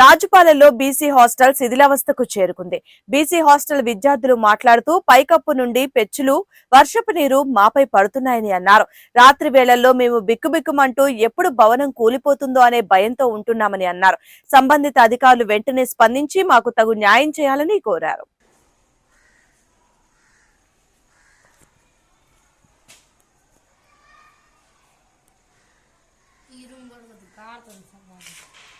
రాజుపాలెంలో BC hostel శిథిలావస్థకు చేరుకుంది. BC hostel విద్యార్థులు మాట్లాడుతూ పైకప్పు నుండి పెచ్చులు వర్షపు నీరు మాపై పడుతున్నాయని అన్నారు. రాత్రి వేళల్లో మేము బిక్కుబిక్కుమంటూ ఎప్పుడు భవనం కూలిపోతుందో అనే భయంతో ఉంటున్నామని అన్నారు. సంబంధిత అధికారులు వెంటనే స్పందించి మాకు తగు న్యాయం చేయాలని కోరారు. ఈ రూమ్ కూడా కారుతుంది సార్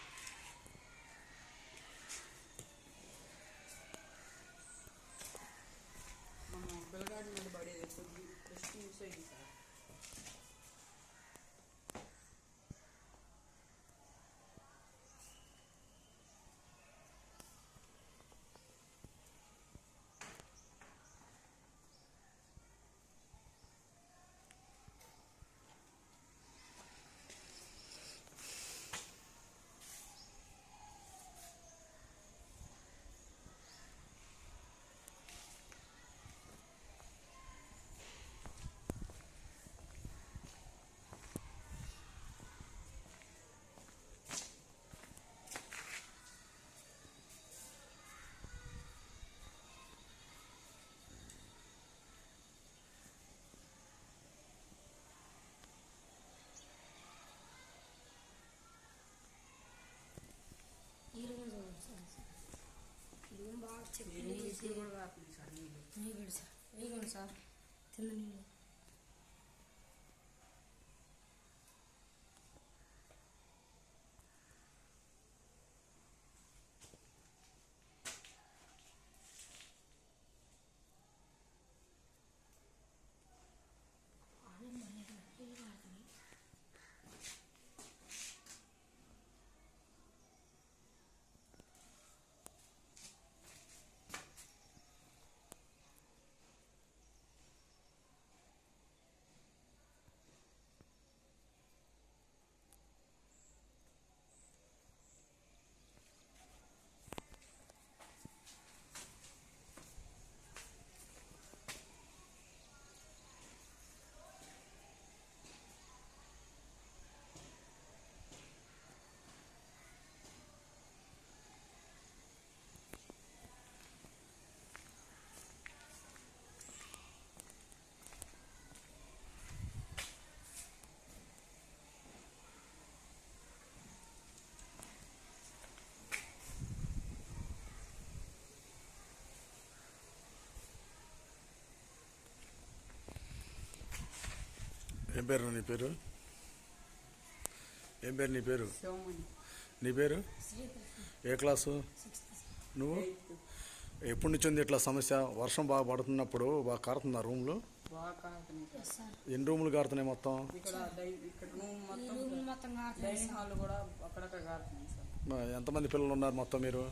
బాగా రాకుండా సార్ ఏం పేరు నీ పేరు? ఏం పేరు నీ పేరు? నీ పేరు? ఏ క్లాసు? నువ్వు? ఎప్పటి నుంచి ఉంది ఇట్లా సమస్య? వర్షం బాగా పడుతున్నప్పుడు బాగా కారుతుందా రూమ్లు? ఎన్ని రూములు కారుతున్నాయి మొత్తం? ఇక్కడ డై ఇక్కడ రూమ్ ఈ మొత్తం రూమ్ మొత్తం కారుతుంది డైనింగ్ హాల్ కూడా అక్కడక్కడ కారుతున్నాయి సార్ ఎంతమంది పిల్లలు ఉన్నారు మొత్తం మీరు?